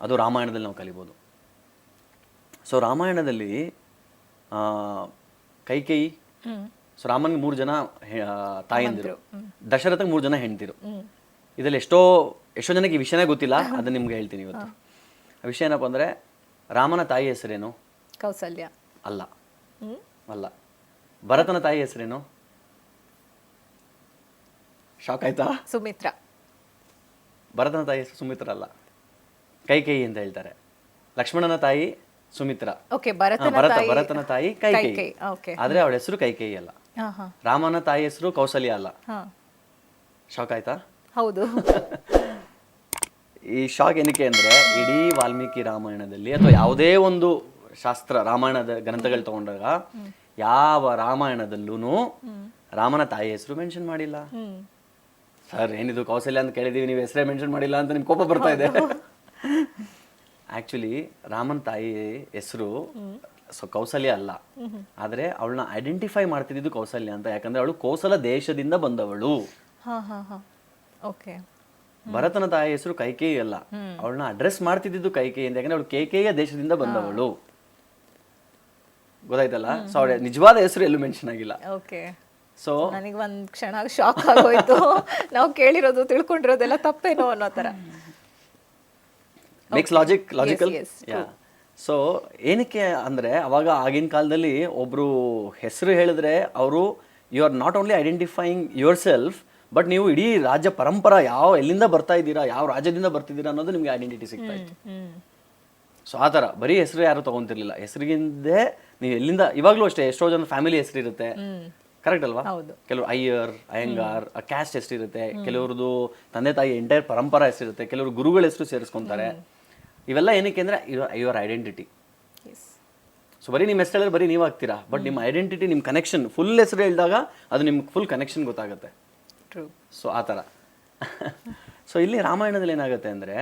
ಅದು ರಾಮಾಯಣದಲ್ಲಿ ನಾವು ಕಲಿಬೋದು. ಸೊ ರಾಮಾಯಣದಲ್ಲಿ ಆ, ಕೈಕೇಯಿ ಸೊ ರಾಮನ್ಗೆ ಮೂರು ಜನ ತಾಯಂದಿರು. ದಶರಥಗೆ ಮೂರು ಜನ ಹೆಂಡ್ತಿರು. ಇದರಲ್ಲಿ ಎಷ್ಟೋ ಎಷ್ಟೋ ಜನಕ್ಕೆ ಈ ವಿಷಯನೇ ಗೊತ್ತಿಲ್ಲ ಅದನ್ನ ನಿಮ್ಗೆ ಹೇಳ್ತೀನಿ ಇವತ್ತು. ಆ ವಿಷಯ ಏನಪ್ಪ ಅಂದರೆ ರಾಮನ ತಾಯಿ ಹೆಸರೇನು? ಕೌಸಲ್ಯ. ಅಲ್ಲ. ಅಲ್ಲ. ಭರತನ ತಾಯಿ ಹೆಸರೇನು? ಶಾಕ್ ಆಯ್ತಾ? ಸುಮಿತ್ರ. ಭರತನ ತಾಯಿ ಹೆಸರು ಸುಮಿತ್ರ ಅಲ್ಲ. ಕೈಕೇಯಿ ಅಂತ ಹೇಳ್ತಾರೆ. ಲಕ್ಷ್ಮಣನ ತಾಯಿ ಸುಮಿತ್ರ. ಓಕೆ ಭರತ ತಾಯಿ ಭರತನ ತಾಯಿ ಕೈಕೇಯಿ ಆದ್ರೆ ಅವಳ ಹೆಸರು ಕೈಕೇಯಿ ಅಲ್ಲ. ರಾಮನ ತಾಯಿ ಹೆಸರು ಕೌಸಲ್ಯ ಅಲ್ಲ. ಶಾಕ್ ಆಯ್ತಾ? ಹೌದು. ಈ ಶಾಕ್ ಏನಕ್ಕೆ ಅಂದ್ರೆ ಇಡೀ ವಾಲ್ಮೀಕಿ ರಾಮಾಯಣದಲ್ಲಿ ಅಥವಾ ಯಾವುದೇ ಒಂದು ಶಾಸ್ತ್ರ ರಾಮಾಯಣದ ಗ್ರಂಥಗಳು ತಗೊಂಡಾಗ ಯಾವ ರಾಮಾಯಣದಲ್ಲೂ ರಾಮನ ತಾಯಿ ಹೆಸರು ಮೆನ್ಷನ್ ಮಾಡಿಲ್ಲ. ಸರ್ ಏನಿದು ಕೌಸಲ್ಯ ಅಂತ ಕೇಳಿದೀವಿ ನೀವು ಹೆಸರೇ ಮೆನ್ಷನ್ ಮಾಡಿಲ್ಲ ಅಂತ ನಿಮ್ಗೆ ಕೋಪ ಬರ್ತಾ ಇದೆ. ಆಕ್ಚುಲಿ ರಾಮನ್ ತಾಯಿ ಹೆಸರು ಸೊ ಕೌಸಲ್ಯ ಅಲ್ಲ. ಆದ್ರೆ ಅವಳನ್ನ ಐಡೆಂಟಿಫೈ ಮಾಡ್ತಿದ್ದು ಕೌಸಲ್ಯ ಅಂತ. ಯಾಕಂದ್ರೆ ಅವಳು ಕೌಸಲ ದೇಶದಿಂದ ಬಂದವಳು. ಓಕೆ ಭರತನ ತಾಯಿ ಹೆಸರು ಕೈಕೇಯಿ ಅಲ್ಲ. ಅವಳನ್ನ ಅಡ್ರೆಸ್ ಮಾಡ್ತಿದ್ದು ಕೈಕೇಯಿ ಅಂತ. ಯಾಕಂದ್ರೆ ಅವಳು ಕೇಕೆಯ ದೇಶದಿಂದ ಬಂದವಳು. ಗೊತ್ತಾಯ್ತಲ್ಲ? ಸೊ ಅವಳ ನಿಜವಾದ ಹೆಸರು ಎಲ್ಲೂ ಮೆನ್ಷನ್ ಆಗಿಲ್ಲ. ಓಕೆ ಸೊ ನನಗೆ ಒಂದು ಕ್ಷಣ ಶಾಕ್ ಆಗೋಯ್ತು. ನಾವು ಕೇಳಿರೋದು ತಿಳ್ಕೊಂಡಿರೋದೆಲ್ಲ ತಪ್ಪೇನೋ ಅನ್ನೋ ತರ ಮೇಕ್ಸ್ ಲಾಜಿಕ್ ಲಾಜಿಕಲ್ ಸೊ ಏನಕ್ಕೆ ಅಂದ್ರೆ ಅವಾಗ ಆಗಿನ ಕಾಲದಲ್ಲಿ ಒಬ್ಬರು ಹೆಸರು ಹೇಳಿದ್ರೆ ಅವರು you are not only identifying yourself but ನೀವು ಇಡೀ ರಾಜ್ಯ ಪರಂಪರ ಯಾವ ಎಲ್ಲಿಂದ ಬರ್ತಾ ಇದ್ದೀರಾ ಯಾವ ರಾಜ್ಯದಿಂದ ಬರ್ತಿದ್ದೀರಾ ಅನ್ನೋದು ನಿಮಗೆ ಐಡೆಂಟಿಟಿ ಸಿಗ್ತಾ ಇತ್ತು. ಸೊ ಆ ಥರ. ಬರೀ ಹೆಸರು ಯಾರು ತೊಗೊಂತಿರ್ಲಿಲ್ಲ. ಹೆಸರಿಗಿಂದೆ ನೀವು ಎಲ್ಲಿಂದ ಇವಾಗಲೂ ಅಷ್ಟೇ ಎಷ್ಟೋ ಜನ ಫ್ಯಾಮಿಲಿ ಹೆಸರು ಇರುತ್ತೆ. ಕರೆಕ್ಟ್ ಅಲ್ವಾ. ಕೆಲವರು ಅಯ್ಯರ್ ಅಯ್ಯಂಗಾರ್ ಕ್ಯಾಸ್ಟ್ ಹೆಸರಿರುತ್ತೆ ಕೆಲವ್ರದ್ದು ತಂದೆ ತಾಯಿ ಎಂಟೈರ್ ಪರಂಪರ ಹೆಸರಿರುತ್ತೆ ಕೆಲವರು ಗುರುಗಳ ಹೆಸರು ಸೇರಿಸ್ಕೊಂತಾರೆ. ಇವೆಲ್ಲ ಏನಕ್ಕೆ ಅಂದ್ರೆ ಯುವರ್ ಐಡೆಂಟಿಟಿ ಸೊ ಬರೀ ನಿಮ್ಮ ಹೆಸರಲ್ಲಿ ಬರೀ ನೀವು ಆಗ್ತೀರಾ ಬಟ್ ನಿಮ್ಮ ಐಡೆಂಟಿಟಿ ನಿಮ್ಮ ಕನೆಕ್ಷನ್ ಫುಲ್ ಹೆಸರು ಹೇಳಿದಾಗ ಅದು ನಿಮ್ಗೆ ಫುಲ್ ಕನೆಕ್ಷನ್ ಗೊತ್ತಾಗುತ್ತೆ. ಸೊ ಆ ಥರ. ಸೊ ಇಲ್ಲಿ ರಾಮಾಯಣದಲ್ಲಿ ಏನಾಗುತ್ತೆ ಅಂದರೆ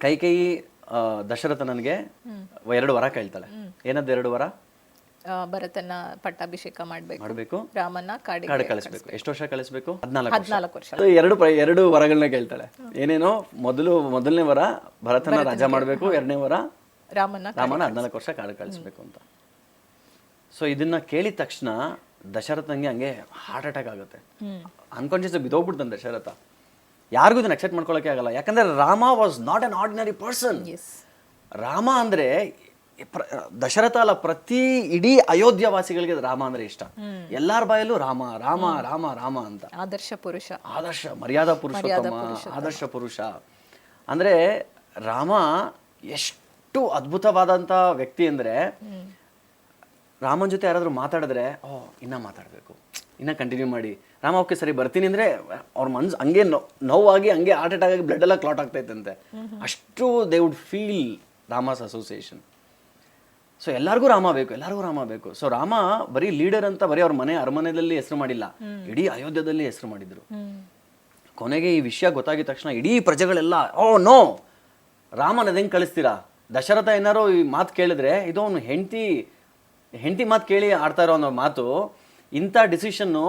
ಕೈ ದಶರಥ ದಶರಥನಿಗೆ ಎರಡು ವರ ಕೇಳ್ತಾಳೆ. ಏನದ್ದು ಎರಡು ವರ? ಭರತನ ಪಟ್ಟಾಭಿಷೇಕ ಮಾಡ್ಬೇಕು. ಮಾಡಬೇಕು. ರಾಮನ ಕಾಡಿಗೆ ಕಾಡು ಕಳಿಸ್ಬೇಕು. ಎಷ್ಟು ವರ್ಷ ಕಳಿಸ್ಬೇಕು? ಹದಿನಾಲ್ಕು ವರ್ಷ. ಎರಡು ಎರಡು ವರಗಳನ್ನ ಕೇಳ್ತಾಳೆ. ಏನೇನೋ ಮೊದಲು ಮೊದಲನೇ ವರ ಭರತನ ರಾಜ ಮಾಡಬೇಕು ಎರಡನೇ ವರ ರಾಮನ ರಾಮನ ಹದಿನಾಲ್ಕು ವರ್ಷ ಕಾಡು ಕಳಿಸ್ಬೇಕು ಅಂತ. ಸೊ ಇದನ್ನ ಕೇಳಿದ ತಕ್ಷಣ ದಶರಥಂಗೆ ಹಂಗೆ ಹಾರ್ಟ್ ಅಟ್ಯಾಕ್ ಆಗುತ್ತೆ. ಅನ್ಕಾನ್ಶಿಯಸ್ ಬಿದ್ದೋಗ್ಬಿಡ್ತಾನೆ ದಶರಥ. ಯಾರಿಗೂ ಇದನ್ನ ಅಕ್ಸೆಪ್ಟ್ ಮಾಡ್ಕೊಳಕ್ಕೆ ಆಗಲ್ಲ. ಯಾಕಂದ್ರೆ Rama was not an ordinary person Rama ಅಂದ್ರೆ ಪ್ರ- ದಶರಥ ಅಲ್ಲ ಪ್ರತಿ ಇಡೀ ಅಯೋಧ್ಯ ವಾಸಿಗಳಿಗೆ ರಾಮ ಅಂದ್ರೆ ಇಷ್ಟ. ಎಲ್ಲಾರ ಬಾಯಲ್ಲೂ ರಾಮ ರಾಮ ರಾಮ ರಾಮ ಅಂತ. ಆದರ್ಶ ಪುರುಷ. ಆದರ್ಶ ಮರ್ಯಾದಾ ಪುರುಷೋತ್ತಮ ಆದರ್ಶ ಪುರುಷ. ಅಂದ್ರೆ ರಾಮ ಎಷ್ಟು ಅದ್ಭುತವಾದಂತ ವ್ಯಕ್ತಿ ಅಂದ್ರೆ ರಾಮನ್ ಜೊತೆ ಯಾರಾದ್ರೂ ಮಾತಾಡಿದ್ರೆ ಓ ಇನ್ನ ಮಾತಾಡ್ಬೇಕು. ಇನ್ನ ಕಂಟಿನ್ಯೂ ಮಾಡಿ. ರಾಮ ಓಕೆ ಸರಿ ಬರ್ತೀನಿ ಅಂದ್ರೆ ಅವ್ರ ಮನ್ಸು ಹಂಗೆ ನೋವಾಗಿ ಹಂಗೆ ಹಾರ್ಟ್ ಅಟ್ಯಾಕ್ ಆಗಿ ಬ್ಲಡ್ ಎಲ್ಲ ಕ್ಲಾಟ್ ಆಗ್ತೈತಂತೆ. ಅಷ್ಟು they would feel Rama's association so ಎಲ್ಲರಿಗೂ ರಾಮ ಬೇಕು ಎಲ್ಲರಿಗೂ ರಾಮ ಬೇಕು. ಸೊ ರಾಮ ಬರೀ ಲೀಡರ್ ಅಂತ ಬರೀ ಅವ್ರ ಮನೆ ಅರಮನೆಯಲ್ಲಿ ಹೆಸರು ಮಾಡಿಲ್ಲ. ಇಡೀ ಅಯೋಧ್ಯದಲ್ಲಿ ಹೆಸರು ಮಾಡಿದ್ರು. ಕೊನೆಗೆ ಈ ವಿಷಯ ಗೊತ್ತಾಗಿದ ತಕ್ಷಣ ಇಡೀ ಪ್ರಜೆಗಳೆಲ್ಲ ಓ ನೋ! ರಾಮನ ಹೆಂಗ್ ಕಳಿಸ್ತೀರಾ? ದಶರಥ ಏನಾರು ಈ ಮಾತು ಕೇಳಿದ್ರೆ ಇದು ಅವನು ಹೆಂಡತಿ ಹೆಂಡತಿ ಮಾತು ಕೇಳಿ ಆಡ್ತಾ ಇರೋ ಅನ್ನೋ ಮಾತು ಇಂಥ ಡಿಸಿಷನ್ನು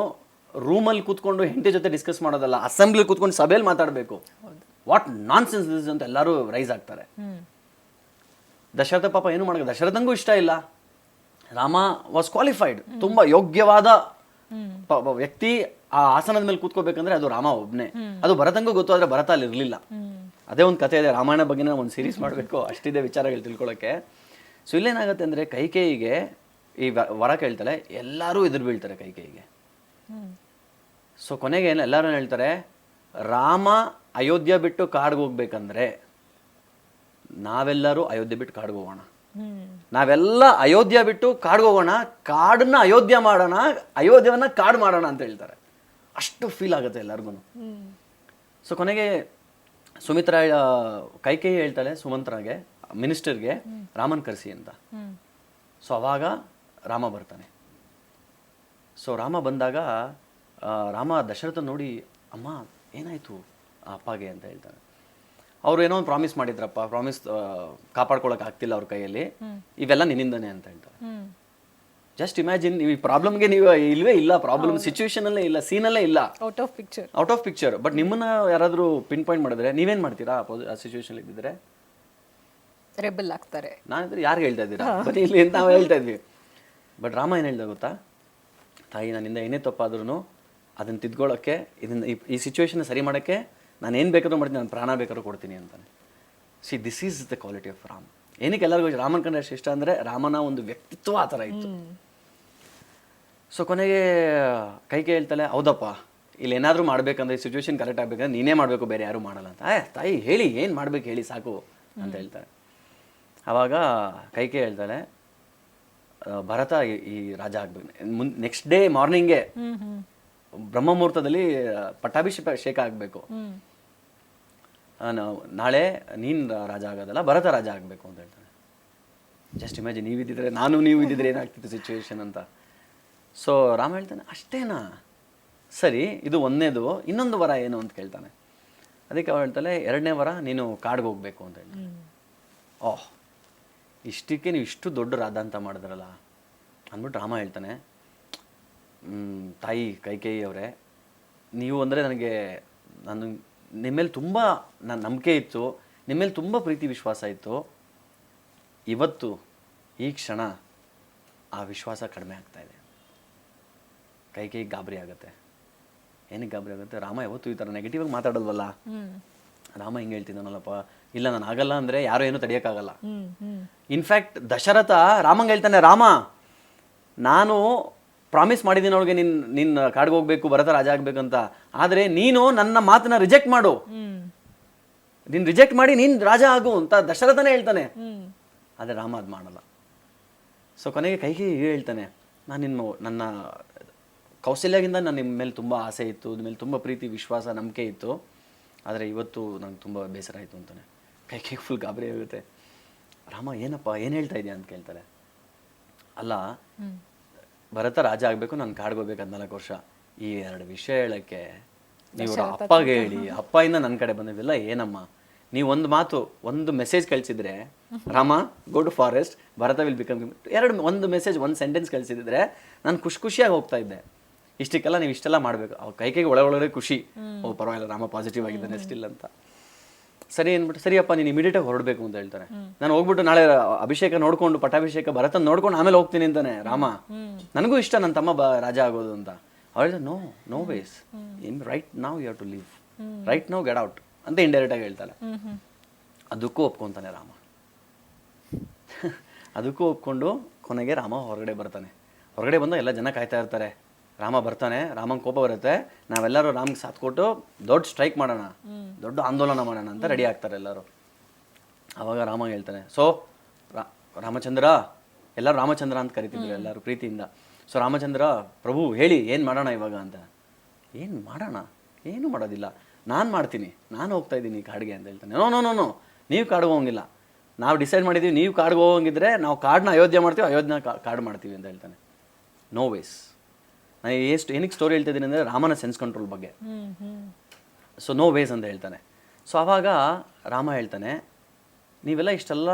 ರೂಮಲ್ಲಿ ಕೂತ್ಕೊಂಡು ಹೆಂಡತಿ ಜೊತೆ ಡಿಸ್ಕಸ್ ಮಾಡೋದಲ್ಲ ಅಸೆಂಬ್ಲಿ ಕೂತ್ಕೊಂಡು ಸಭೆಯಲ್ಲಿ ಮಾತಾಡಬೇಕು. ವಾಟ್ ನಾನ್ ಸೆನ್ಸ್ ದಿಸ್ ಅಂತ ಎಲ್ಲರೂ ರೈಸ್ ಆಗ್ತಾರೆ. ದಶರಥ ಪಾಪ ಏನು ಮಾಡಕ್ಕೆ ದಶರಥಂಗೂ ಇಷ್ಟ ಇಲ್ಲ. ರಾಮ ವಾಸ್ ಕ್ವಾಲಿಫೈಡ್ ತುಂಬಾ ಯೋಗ್ಯವಾದ ವ್ಯಕ್ತಿ ಆ ಆಸನದ ಮೇಲೆ ಕೂತ್ಕೋಬೇಕಂದ್ರೆ ಅದು ರಾಮ ಒಬ್ನೇ. ಅದು ಭರತಂಗೂ ಗೊತ್ತು ಆದ್ರೆ ಭರತ ಅಲ್ಲಿ ಇರಲಿಲ್ಲ. ಅದೇ ಒಂದು ಕಥೆ ಇದೆ ರಾಮಾಯಣ ಬಗ್ಗೆ ಒಂದು ಸೀರೀಸ್ ಮಾಡಬೇಕು ಅಷ್ಟಿದೆ ವಿಚಾರಗಳು ತಿಳ್ಕೊಳಕ್ಕೆ. ಸೊ ಇಲ್ಲೇನಾಗುತ್ತೆ ಅಂದ್ರೆ ಕೈಕೇಯಿಗೆ ಈ ವರ ಕೇಳ್ತಾಳೆ ಎಲ್ಲರೂ ಎದುರು ಬೀಳ್ತಾರೆ ಕೈಕೇಯಿಗೆ. ಸೊ ಕೊನೆಗೆ ಏನು ಎಲ್ಲರೂ ಹೇಳ್ತಾರೆ ರಾಮ ಅಯೋಧ್ಯೆ ಬಿಟ್ಟು ಕಾಡ್ಗೆ ಹೋಗ್ಬೇಕಂದ್ರೆ ನಾವೆಲ್ಲರೂ ಅಯೋಧ್ಯೆ ಬಿಟ್ಟು ಕಾಡ್ಗೆ ಹೋಗೋಣ ನಾವೆಲ್ಲ ಅಯೋಧ್ಯೆ ಬಿಟ್ಟು ಕಾಡ್ಗೆ ಹೋಗೋಣ ಕಾಡನ್ನ ಅಯೋಧ್ಯೆ ಮಾಡೋಣ ಅಯೋಧ್ಯವನ್ನ ಕಾಡು ಮಾಡೋಣ ಅಂತ ಹೇಳ್ತಾರೆ. ಅಷ್ಟು ಫೀಲ್ ಆಗುತ್ತೆ ಎಲ್ಲರಿಗೂ ಸೊ ಕೊನೆಗೆ ಸುಮಿತ್ರಾ ಕೈಕೈ ಕೈಕೇಯಿ ಹೇಳ್ತಾಳೆ ಸುಮಂತ್ರಾಗೆ ಮಿನಿಸ್ಟರ್ಗೆ ರಾಮನ್ ಕರೆಸಿ ಅಂತ. ಸೊ ಅವಾಗ ರಾಮ ಬರ್ತಾನೆ. ಸೊ ರಾಮ ಬಂದಾಗ ರಾಮ ದಶರಥ ನೋಡಿ ಅಮ್ಮ ಏನಾಯ್ತು ಅಪ್ಪಗೆ? ಅಂತ ಹೇಳ್ತಾನೆ. ಅವ್ರು ಏನೋ ಒಂದು ಪ್ರಾಮಿಸ್ ಮಾಡಿದ್ರಪ್ಪ ಪ್ರಾಮಿಸ್ ಕಾಪಾಡ್ಕೊಳಕ್ ಆಗ್ತಿಲ್ಲ ಅವ್ರ ಕೈಯಲ್ಲಿ. ಇವೆಲ್ಲ ನಿನ್ನಿಂದನೇ ಅಂತ ಹೇಳ್ತಾರೆ. ಜಸ್ಟ್ ಇಮ್ಯಾಜಿನ್ ಈ ಪ್ರಾಬ್ಲಮ್ಗೆ ನೀವು ಇಲ್ವೇ ಇಲ್ಲ ಪ್ರಾಬ್ಲಮ್ ಸಿಚುವೇಶನ್ ಅಲ್ಲೇ ಇಲ್ಲ ಅಲ್ಲೇ ಇಲ್ಲ. Out of picture out of picture but ನಿಮ್ಮನ್ನ ಯಾರಾದರೂ ಪಿನ್ ಪಾಯಿಂಟ್ ಮಾಡಿದ್ರೆ ನೀವೇನ್ ಮಾಡ್ತೀರಾ ಆ ಸಿಚುವೇಶನ್ ಇದ್ದಿದ್ರೆ? ರೆಬಲ್ ಆಗ್ತಾರೆ. ನಾನಿದ್ರೆ ಯಾರು ಹೇಳ್ತಾ ಇದ್ದೀರಾ? ಬರೀ ಇಲ್ಲಿ ಅಂತ ನಾವು ಹೇಳ್ತಾ ಇದ್ವಿ. ಬಟ್ ರಾಮ ಏನು ಹೇಳ್ದೆ ಗೊತ್ತಾ? ತಾಯಿ ನನ್ನಿಂದ ಏನೇ ತಪ್ಪಾದ್ರೂ ಅದನ್ನು ತಿದ್ಕೊಳ್ಳೋಕ್ಕೆ ಇದನ್ನ ಈ ಸಿಚುವೇಶನ್ ಸರಿ ಮಾಡೋಕ್ಕೆ ನಾನು ಏನು ಬೇಕಾದ್ರೂ ಮಾಡ್ತೀನಿ ನಾನು ಪ್ರಾಣ ಬೇಕಾದ್ರೂ ಕೊಡ್ತೀನಿ ಅಂತಾನೆ. See this is the quality of Ram ಏನಕ್ಕೆ ಎಲ್ಲರಿಗೂ ರಾಮನ್ ಕಂಡ್ರೆ ಇಷ್ಟ ಅಂದರೆ ರಾಮನ ಒಂದು ವ್ಯಕ್ತಿತ್ವ ಆ ಥರ ಇತ್ತು. ಸೊ ಕೊನೆಗೆ ಕೈ ಕೈ ಹೇಳ್ತಾಳೆ ಹೌದಪ್ಪ ಇಲ್ಲಿ ಏನಾದರೂ ಮಾಡ್ಬೇಕಂದ್ರೆ ಸಿಚುವೇಶನ್ ಕರೆಕ್ಟ್ ಆಗಬೇಕಂದ್ರೆ ನೀನೇ ಮಾಡಬೇಕು ಬೇರೆ ಯಾರೂ ಮಾಡಲ್ಲ ಅಂತ. ಏ ತಾಯಿ ಹೇಳಿ ಏನು ಮಾಡ್ಬೇಕು ಹೇಳಿ ಸಾಕು ಅಂತ ಹೇಳ್ತಾರೆ ಆವಾಗ ಕೈ ಹೇಳ್ತಾಳೆ ಆ, ಭರತ ಈ- ಈ ರಾಜ ಆಗ್ಬೇಕು. ಮುನ್ ನೆಕ್ಸ್ಟ್ ಡೇ ಮಾರ್ನಿಂಗೇ ಬ್ರಹ್ಮ ಮುಹೂರ್ತದಲ್ಲಿ ಪಟ್ಟಾಭಿಷೇಕ ಆಗಬೇಕು. ನಾಳೆ ನೀನ್ ರಾಜ ಆಗೋದಲ್ಲ ಭರತ ರಾಜ ಆಗಬೇಕು ಅಂತ ಹೇಳ್ತಾನೆ. ಜಸ್ಟ್ ಇಮ್ಯಾಜಿನ್ ನೀವಿದ್ದಿದ್ರೆ ನಾನು ನೀವು ಇದ್ದಿದ್ರೆ ಏನಾಗ್ತಿತ್ತು ಸಿಚುವೇಶನ್ ಅಂತ. ಸೊ ರಾಮ ಹೇಳ್ತಾನೆ ಅಷ್ಟೇನಾ? ಸರಿ ಇದು ಒಂದನೇದು ಇನ್ನೊಂದು ವರ ಏನು ಅಂತ ಕೇಳ್ತಾನೆ. ಅದಕ್ಕೆ ಅವಳು ಹೇಳ್ತಾಳೆ ಎರಡನೇ ವರ ನೀನು ಕಾಡ್ಗೆ ಹೋಗ್ಬೇಕು ಅಂತ ಹೇಳ್ತಾನೆ. ಹ್ಮ್. ಓಹ್ ಇಷ್ಟಕ್ಕೆ ನೀವು ಇಷ್ಟು ದೊಡ್ಡ ರಾಧ ಅಂತ ಮಾಡಿದ್ರಲ್ಲ? ಅಂದ್ಬಿಟ್ಟು ರಾಮ ಹೇಳ್ತಾನೆ "ಮ್, ತಾಯಿ ಕೈಕೇಯಿ ಅವರೇ ನೀವು ಅಂದರೆ ನನಗೆ ನಾನು ನಿಮ್ಮೇಲೆ ತುಂಬ ನನ್ನ ನಂಬಿಕೆ ಇತ್ತು ನಿಮ್ಮೇಲೆ ತುಂಬ ಪ್ರೀತಿ ವಿಶ್ವಾಸ ಇತ್ತು. ಇವತ್ತು ಈ ಕ್ಷಣ ಆ ವಿಶ್ವಾಸ ಕಡಿಮೆ ಆಗ್ತಾ ಇದೆ. ಕೈ ಗಾಬರಿ ಆಗುತ್ತೆ. ಏನಕ್ಕೆ ಗಾಬರಿ ಆಗುತ್ತೆ? ರಾಮ ಯಾವತ್ತೂ ಈ ಥರ ನೆಗೆಟಿವ್ ಆಗಿ ಮಾತಾಡಲ್ವಲ್ಲ? ರಾಮ ಹಿಂಗೆ ಹೇಳ್ತಿದ್ದಾನಲ್ಲಪ್ಪ? ಇಲ್ಲ ನಾನು ಆಗಲ್ಲ ಅಂದರೆ ಯಾರು ಏನೂ ತಡೆಯೋಕ್ಕಾಗಲ್ಲ. ಇನ್ಫ್ಯಾಕ್ಟ್ ದಶರಥ ರಾಮಂಗೆ ಹೇಳ್ತಾನೆ ರಾಮ ನಾನು ಪ್ರಾಮಿಸ್ ಮಾಡಿದ್ದೀನಿ ಅವಳಿಗೆ ನಿನ್ ನಿನ್ನ ಕಾಡ್ಗೆ ಹೋಗ್ಬೇಕು ಭರತ ರಾಜ ಆಗ್ಬೇಕಂತ ಆದರೆ ನೀನು ನನ್ನ ಮಾತನ್ನ ರಿಜೆಕ್ಟ್ ಮಾಡು. ನಿನ್ ರಿಜೆಕ್ಟ್ ಮಾಡಿ ನೀನ್ ರಾಜ ಆಗು ಅಂತ ದಶರಥನೇ ಹೇಳ್ತಾನೆ. ಆದರೆ ರಾಮ ಅದು ಮಾಡಲ್ಲ. ಸೊ ಕೊನೆಗೆ ಕೈ ಹೇಳ್ತಾನೆ ನಾನು ನಿನ್ನ ನನ್ನ ಕೌಶಲ್ಯಾಗಿಂದ ನಾನು ನಿಮ್ಮ ಮೇಲೆ ತುಂಬ ಆಸೆ ಇತ್ತು ನಿಮ್ಮ ಮೇಲೆ ತುಂಬ ಪ್ರೀತಿ ವಿಶ್ವಾಸ ನಂಬಿಕೆ ಇತ್ತು. ಆದರೆ ಇವತ್ತು ನಂಗೆ ತುಂಬ ಬೇಸರ ಆಯಿತು ಅಂತಾನೆ. ಕೈ ಕೈಗೆ ಫುಲ್ ಗಾಬರಿ ಆಗುತ್ತೆ. ರಾಮ ಏನಪ್ಪ ಏನು ಹೇಳ್ತಾ ಇದೆಯಾ ಅಂತ ಕೇಳ್ತಾರೆ ಅಲ್ಲ ಭರತ ರಾಜ ಆಗಬೇಕು ನಾನು ಕಾಡ್ಗೋಬೇಕು ಹದಿನಾಲ್ಕು ವರ್ಷ. ಈ ಎರಡು ವಿಷಯ ಹೇಳಕ್ಕೆ ನೀವು ಅಪ್ಪಗೆ ಹೇಳಿ ಅಪ್ಪಯಿಂದ ನನ್ನ ಕಡೆ ಬಂದಿದ್ದಿಲ್ಲ ಏನಮ್ಮ? ನೀವು ಒಂದು ಮಾತು ಒಂದು ಮೆಸೇಜ್ ಕಳಿಸಿದ್ರೆ Rama go to forest Bharata will become ಎರಡು ಒಂದು ಮೆಸೇಜ್ ಒಂದು ಸೆಂಟೆನ್ಸ್ ಕಳಿಸಿದ್ರೆ ನಾನು ಖುಷಿ ಖುಷಿಯಾಗಿ ಹೋಗ್ತಾ ಇದ್ದೆ. ಇಷ್ಟಕ್ಕೆಲ್ಲ ನೀವು ಇಷ್ಟೆಲ್ಲ ಮಾಡಬೇಕು. ಅವ್ರ ಕೈ ಕೈಗೆ ಒಳಗೊಳಗೆ ಖುಷಿ. ಓ ಪರವಾಗಿಲ್ಲ ರಾಮ ಪಾಸಿಟಿವ್ ಆಗಿದ್ದಾನೆ ಸ್ಟಿಲ್ ಅಂತ. ಸರಿ ಅಂದ್ಬಿಟ್ಟು ಸರಿಯಪ್ಪ ನೀನು ಇಮಿಡಿಯೇಟಾಗಿ ಹೊರಡಬೇಕು ಅಂತ ಹೇಳ್ತಾರೆ ನಾನು ಹೋಗ್ಬಿಟ್ಟು ನಾಳೆ ಅಭಿಷೇಕ ನೋಡ್ಕೊಂಡು ಪಟ್ಟಾಭಿಷೇಕ ಭರತನ್ ನೋಡ್ಕೊಂಡು ಆಮೇಲೆ ಹೋಗ್ತೀನಿ ಅಂತಾನೆ ರಾಮ. ನನಗೂ ಇಷ್ಟ ನನ್ನ ತಮ್ಮ ಬ ರಾಜ ಆಗೋದು ಅಂತ. ಅವಳು no no ways in right now you have to leave right now get out ಅಂತ ಇಂಡೈರೆಕ್ಟಾಗಿ ಹೇಳ್ತಾಳೆ. ಅದಕ್ಕೂ ಒಪ್ಕೊಂತಾನೆ ರಾಮ. ಅದಕ್ಕೂ ಒಪ್ಕೊಂಡು ಕೊನೆಗೆ ರಾಮ ಹೊರಗಡೆ ಬರ್ತಾನೆ. ಹೊರಗಡೆ ಬಂದು ಎಲ್ಲ ಜನ ಕಾಯ್ತಾ ಇರ್ತಾರೆ. ರಾಮ ಬರ್ತಾನೆ ರಾಮಂಗೆ ಕೋಪ ಬರುತ್ತೆ. ನಾವೆಲ್ಲರೂ ರಾಮ್ಗೆ ಸಾಥ್ ಕೊಟ್ಟು ದೊಡ್ಡ ಸ್ಟ್ರೈಕ್ ಮಾಡೋಣ ದೊಡ್ಡ ಆಂದೋಲನ ಮಾಡೋಣ ಅಂತ ರೆಡಿ ಆಗ್ತಾರೆ ಎಲ್ಲರೂ. ಆವಾಗ ರಾಮ ಹೇಳ್ತಾನೆ ಸೊ ರಾಮಚಂದ್ರ ಎಲ್ಲರೂ ರಾಮಚಂದ್ರ ಅಂತ ಕರಿತಿದ್ರು ಎಲ್ಲರೂ ಪ್ರೀತಿಯಿಂದ. ಸೊ ರಾಮಚಂದ್ರ ಪ್ರಭು ಹೇಳಿ ಏನು ಮಾಡೋಣ ಇವಾಗ ಅಂತ. ಏನು ಮಾಡೋಣ? ಏನೂ ಮಾಡೋದಿಲ್ಲ. ನಾನು ಮಾಡ್ತೀನಿ. ನಾನು ಹೋಗ್ತಾ ಇದ್ದೀನಿ ಕಾಡಿಗೆ ಅಂತ ಹೇಳ್ತಾನೆ. ನೋ ನೋ ನೋ ನೋ ನೀವು ಕಾಡಿಗೆ ಹೋಗಂಗಿಲ್ಲ. ನಾವು ಡಿಸೈಡ್ ಮಾಡಿದ್ದೀವಿ ನೀವು ಕಾಡಿಗೆ ಹೋಗಂಗಿದ್ರೆ ನಾವು ಕಾಡನ್ನ ಅಯೋಧ್ಯೆ ಮಾಡ್ತೀವಿ ಅಯೋಧ್ಯೆ ಕಾಡು ಮಾಡ್ತೀವಿ ಅಂತ ಹೇಳ್ತಾನೆ. ನೋ ವೇಸ್ ನಾನು ಎಷ್ಟು ಏನಕ್ಕೆ ಸ್ಟೋರಿ ಹೇಳ್ತಾ ಇದ್ದೀನಿ ಅಂದರೆ ರಾಮನ ಸೆನ್ಸ್ ಕಂಟ್ರೋಲ್ ಬಗ್ಗೆ. ಸೊ ನೋ ವೇಸ್ ಅಂತ ಹೇಳ್ತಾನೆ. ಸೊ ಆವಾಗ ರಾಮ ಹೇಳ್ತಾನೆ ನೀವೆಲ್ಲ ಇಷ್ಟೆಲ್ಲ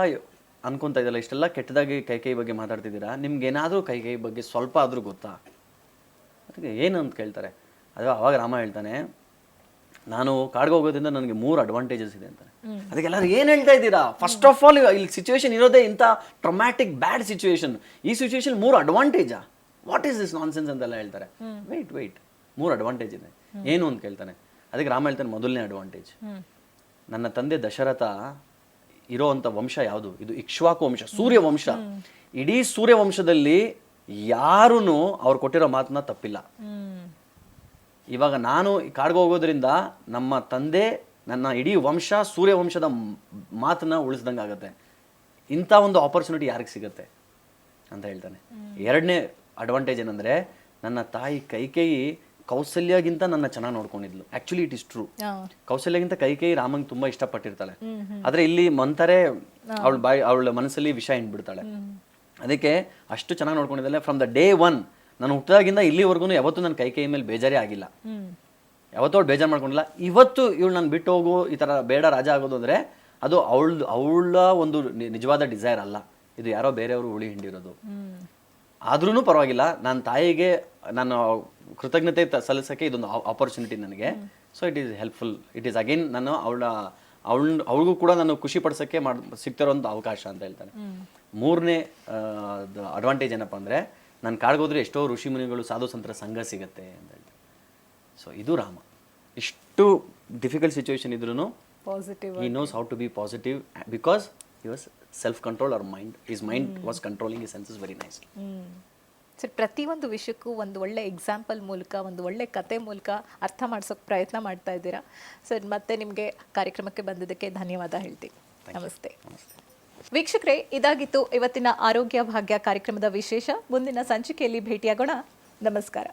ಅನ್ಕೊಂತ ಇದ್ದಲ್ಲ ಇಷ್ಟೆಲ್ಲ ಕೆಟ್ಟದಾಗಿ ಕೈ ಕೈ ಬಗ್ಗೆ ಮಾತಾಡ್ತಿದ್ದೀರಾ? ನಿಮ್ಗೆ ಏನಾದರೂ ಕೈ ಕೈ ಬಗ್ಗೆ ಸ್ವಲ್ಪ ಆದರೂ ಗೊತ್ತಾ? ಅದಕ್ಕೆ ಏನು ಅಂತ ಕೇಳ್ತಾರೆ. ಅದು ಆವಾಗ ರಾಮ ಹೇಳ್ತಾನೆ ನಾನು ಕಾಡ್ಗೆ ಹೋಗೋದ್ರಿಂದ ನನಗೆ ಮೂರು ಅಡ್ವಾಂಟೇಜಸ್ ಇದೆ ಅಂತಾನೆ. ಅದಕ್ಕೆ ಎಲ್ಲರೂ ಏನು ಹೇಳ್ತಾ ಇದ್ದೀರಾ? ಫಸ್ಟ್ ಆಫ್ ಆಲ್ ಇಲ್ಲಿ ಸಿಚುವೇಶನ್ ಇರೋದೇ ಇಂಥ ಟ್ರೊಮ್ಯಾಟಿಕ್ ಬ್ಯಾಡ್ ಸಿಚುವೇಶನ್ ಈ ಸಿಚುವೇಶನ್ ಮೂರು ಅಡ್ವಾಂಟೇಜಾ what is this nonsense ಅಂತೆಲ್ಲ ಹೇಳ್ತಾರೆ. ವೆಯ್ಟ್ ವೆಯ್ಟ್ ಮೂರು ಅಡ್ವಾಂಟೇಜ್ ಇದೆ. ಏನು ಅಂತ ಕೇಳ್ತಾನೆ. ಅದಕ್ಕೆ ರಾಮ ಹೇಳ್ತಾನೆ ಮೊದಲನೇ ಅಡ್ವಾಂಟೇಜ್ ನನ್ನ ತಂದೆ ದಶರಥ ಇರೋವಂಥ ವಂಶ ಯಾವುದು? ಇದು ಇಕ್ಷ್ವಾಕು ವಂಶ ಸೂರ್ಯ ವಂಶ. ಇಡೀ ಸೂರ್ಯ ವಂಶದಲ್ಲಿ ಯಾರೂ ಅವ್ರು ಕೊಟ್ಟಿರೋ ಮಾತನ್ನ ತಪ್ಪಿಲ್ಲ. ಇವಾಗ ನಾನು ಕಾಡ್ಗೆ ಹೋಗೋದ್ರಿಂದ ನಮ್ಮ ತಂದೆ ನನ್ನ ಇಡೀ ವಂಶ ಸೂರ್ಯ ವಂಶದ ಮಾತನ್ನ ಉಳಿಸ್ದಂಗೆ ಆಗುತ್ತೆ ಇಂಥ ಒಂದು ಆಪರ್ಚುನಿಟಿ ಯಾರಿಗೆ ಸಿಗುತ್ತೆ ಅಂತ ಹೇಳ್ತಾನೆ. ಎರಡನೇ ಅಡ್ವಾಂಟೇಜ್ ಏನಂದ್ರೆ ನನ್ನ ತಾಯಿ ಕೈಕೇಯಿ ಕೌಸಲ್ಯಗಿಂತ ನನ್ನ ಚೆನ್ನಾಗಿ ನೋಡ್ಕೊಂಡಿದ್ಲು. ಆಕ್ಚುಲಿ ಇಟ್ ಇಸ್ ಟ್ರೂ ಕೌಸಲ್ಯಗಿಂತ ಕೈಕೇಯಿ ರಾಮಂಗ್ ತುಂಬಾ ಇಷ್ಟಪಟ್ಟಿರ್ತಾಳೆ. ಆದ್ರೆ ಇಲ್ಲಿ ಮಂತಾರೆ ಅವಳ ಬಾಯಿ ಅವಳ ಮನಸ್ಸಲ್ಲಿ ವಿಷ ಹಿಂಡ್ಬಿಡ್ತಾಳೆ. ಅದಕ್ಕೆ ಅಷ್ಟು ಚೆನ್ನಾಗಿ ನೋಡ್ಕೊಂಡಿದ್ದಾಳೆ ಫ್ರಮ್ ದ ಡೇ ಒನ್ ನಾನು ಹುಟ್ಟಿದಾಗಿಂದ ಇಲ್ಲಿವರೆಗೂ ಯಾವತ್ತೂ ನನ್ನ ಕೈಕೇಯಿ ಮೇಲೆ ಬೇಜಾರೇ ಆಗಿಲ್ಲ. ಯಾವತ್ತೂ ಅವಳು ಬೇಜಾರು ಮಾಡ್ಕೊಂಡಿಲ್ಲ. ಇವತ್ತು ಇವಳು ನಾನು ಬಿಟ್ಟು ಹೋಗು ಈ ಥರ ಬೇಡ ರಾಜ ಆಗೋದು ಅಂದರೆ ಅದು ಅವಳ ಅವಳ ಒಂದು ನಿಜವಾದ ಡಿಸೈರ್ ಅಲ್ಲ. ಇದು ಯಾರೋ ಬೇರೆಯವರು ಉಳಿ ಹಿಂಡಿರೋದು. ಆದ್ರೂ ಪರವಾಗಿಲ್ಲ. ನನ್ನ ತಾಯಿಗೆ ನಾನು ಕೃತಜ್ಞತೆ ಸಲ್ಲಿಸೋಕ್ಕೆ ಇದೊಂದು ಆಪರ್ಚುನಿಟಿ ನನಗೆ. So it is helpful it is again ನಾನು ಅವಳ ಅವಳ ಅವಳಿಗೂ ಕೂಡ ನಾನು ಖುಷಿ ಪಡಿಸೋಕ್ಕೆ ಮಾಡ್ ಸಿಗ್ತಿರೋಂಥ ಅವಕಾಶ ಅಂತ ಹೇಳ್ತಾನೆ. ಮೂರನೇ ಅಡ್ವಾಂಟೇಜ್ ಏನಪ್ಪ ಅಂದರೆ ನಾನು ಕಾಡ್ಗೋದ್ರೆ ಎಷ್ಟೋ ಋಷಿ ಮುನಿಗಳು ಸಾಧು ಸಂತರ ಸಂಘ ಸಿಗತ್ತೆ ಅಂತ ಹೇಳ್ತಾರೆ ಸೊ ಇದು ರಾಮ. ಇಷ್ಟು ಡಿಫಿಕಲ್ಟ್ ಸಿಚುವೇಶನ್ ಇದ್ರೂ ಪಾಸಿಟಿವ್ ಈ knows how to be positive because you was self control or mind. His mind was controlling his senses very nicely. Sir ಪ್ರತಿಯೊಂದು ವಿಷಯಕ್ಕೂ ಒಂದು ಒಳ್ಳೆ ಎಕ್ಸಾಂಪಲ್ ಮೂಲಕ ಒಂದು ಒಳ್ಳೆ ಕತೆ ಮೂಲಕ ಅರ್ಥ ಮಾಡಿಸೋಕೆ ಪ್ರಯತ್ನ ಮಾಡ್ತಾ ಇದ್ದೀರಾ? ಸರ್ ಮತ್ತೆ ನಿಮಗೆ ಕಾರ್ಯಕ್ರಮಕ್ಕೆ ಬಂದಿದ್ದಕ್ಕೆ ಧನ್ಯವಾದ ಹೇಳ್ತೀನಿ ನಮಸ್ತೆ. ವೀಕ್ಷಕರೇ ಇದಾಗಿತ್ತು ಇವತ್ತಿನ ಆರೋಗ್ಯ ಭಾಗ್ಯ ಕಾರ್ಯಕ್ರಮದ ವಿಶೇಷ. ಮುಂದಿನ ಸಂಚಿಕೆಯಲ್ಲಿ ಭೇಟಿಯಾಗೋಣ. ನಮಸ್ಕಾರ.